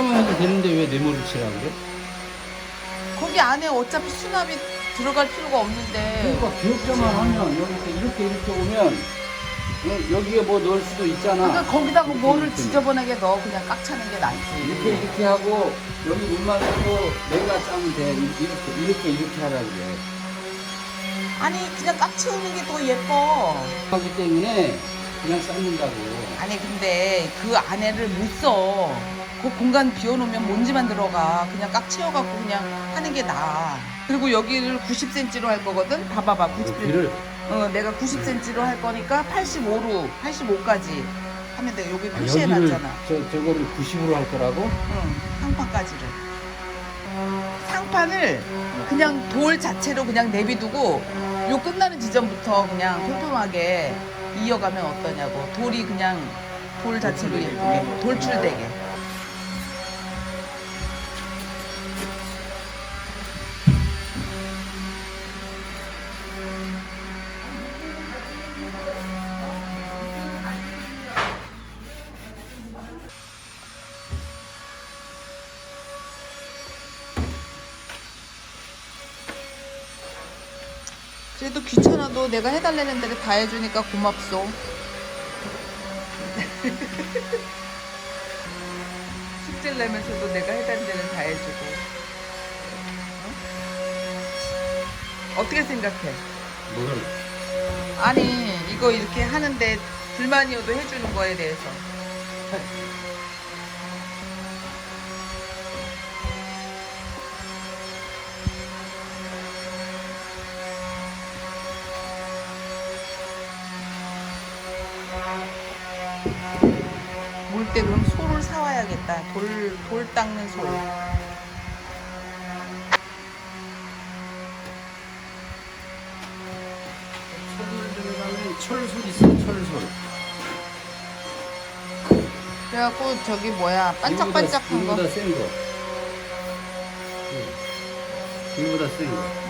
기억자만 해도 되는데 왜 네모를 치라 그래? 거기 안에 어차피 수납이 들어갈 필요가 없는데 그러니까 기억자만 하면 여기 이렇게 이렇게 오면 어, 여기에 뭐 넣을 수도 있잖아. 그러니까 거기다가 뭐를 지저분하게 넣어 그냥 꽉 차는 게 낫지. 이렇게 이렇게 하고 여기 물만 넣고 내가 짜면 돼. 이렇게 이렇게 이렇게 하라 그래. 아니 그냥 꽉 채우는 게 더 예뻐. 하기 때문에 그냥 쌓는다고. 아니 근데 그 안에를 못 써. 그 공간 비워놓으면 먼지만 들어가. 그냥 꽉 채워갖고 그냥 하는 게 나아. 그리고 여기를 90cm로 할 거거든. 봐봐봐. 90cm. 여기를 어, 내가 90cm로 할 거니까 85로, 85까지 하면 돼. 여기 아, 표시해 여기를 놨잖아. 저 저거를 90으로 할 거라고? 응, 상판까지를. 상판을 그냥 돌 자체로 그냥 내비두고 요 끝나는 지점부터 그냥 촘촘하게 이어가면 어떠냐고. 돌이 그냥 돌 자체로 예쁘게 돌출되게. 그래도 귀찮아도 내가 해달라는 대로 다 해주니까 고맙소. 숙제를 내면서도 내가 해달라는 대로 다 해주고. 어? 어떻게 생각해? 뭐를? 아니 이거 이렇게 하는데 불만이어도 해주는 거에 대해서. 물 때 그럼 소를 사와야겠다. 돌, 돌 닦는 소. 철을 들어가면 철솔 있어 철솔. 그래갖고 저기 뭐야 반짝반짝한 거. 이거보다 센 거. 응. 이거보다 센 거.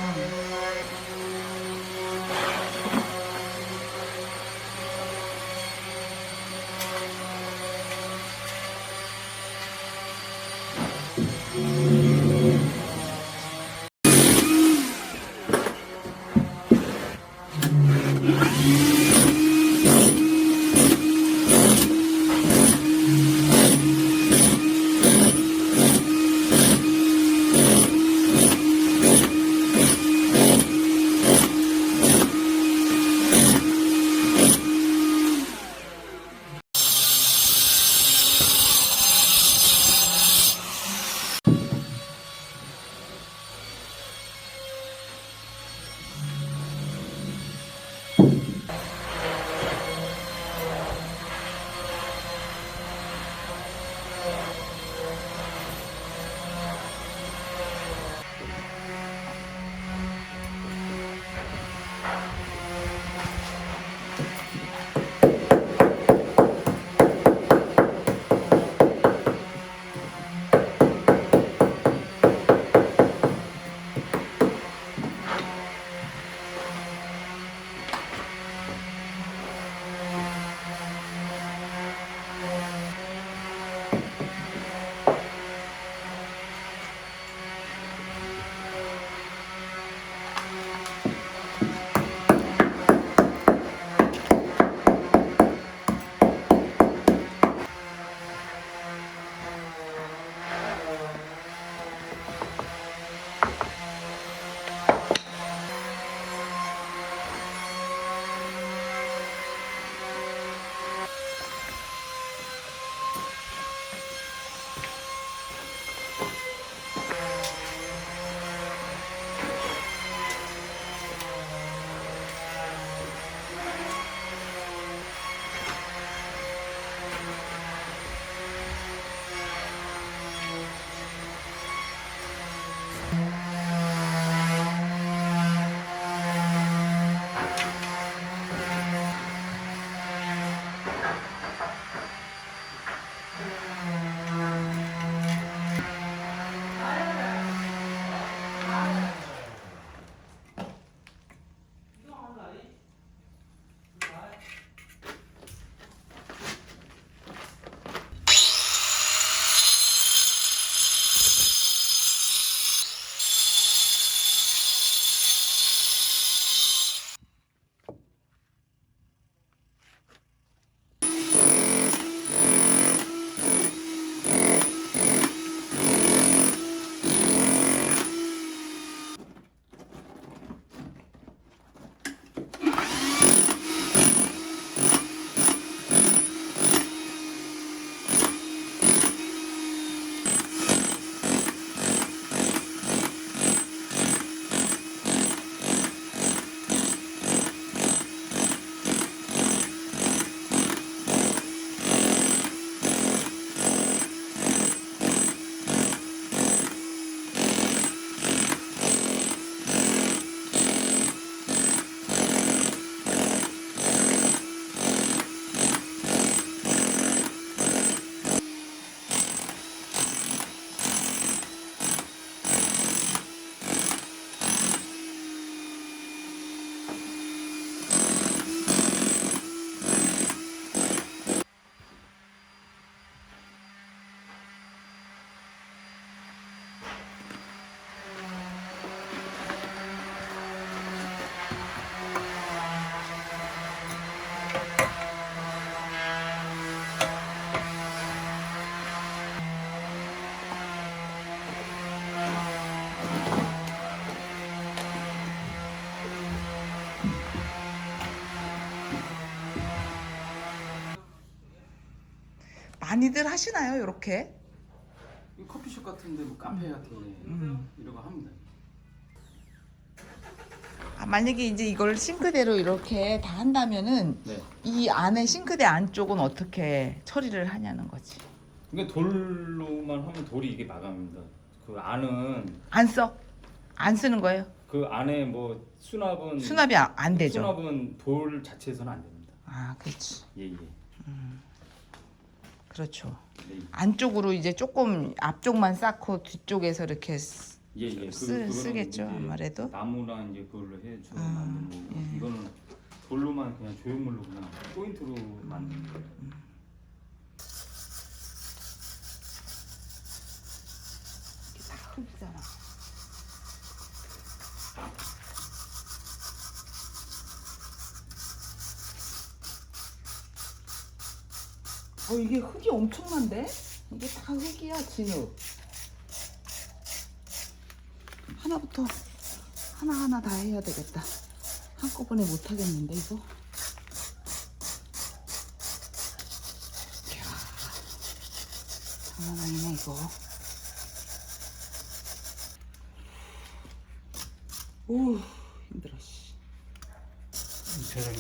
많이들 하시나요, 이렇게? 이 커피숍 같은데 뭐 카페 같은 데 음. 이런 거 합니다. 아, 만약에 이제 이걸 싱크대로 이렇게 다 한다면은 네. 이 안에 싱크대 안쪽은 어떻게 처리를 하냐는 거지. 그러니까 돌로만 하면 돌이 이게 마감입니다. 그 안은 안 써? 안 쓰는 거예요? 그 안에 뭐 수납은 수납이 안, 안 되죠. 수납은 돌 자체에서는 안 됩니다. 아, 그렇지. 예 예. 그렇죠. 네. 안쪽으로 이제 조금 앞쪽만 쌓고 뒤쪽에서 이렇게 쓰- 예예. 쓰- 쓰겠죠, 아무래도. 나무랑 이제 그걸로 해줘 아, 만든 거고 예. 이거는 돌로만 그냥 조형물로 그냥 포인트로 만든 거예요. 이렇게 다 흙이잖아. 어 이게 흙이 엄청난데? 이게 다 흙이야 진흙. 하나부터 하나 하나 다 해야 되겠다. 한꺼번에 못 하겠는데 이거. 이야, 장난 아니네 이거. 오 힘들어 씨. 세상에.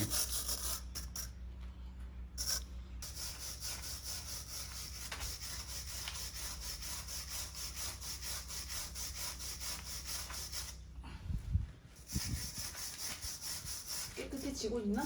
깨끗해 지고 있나?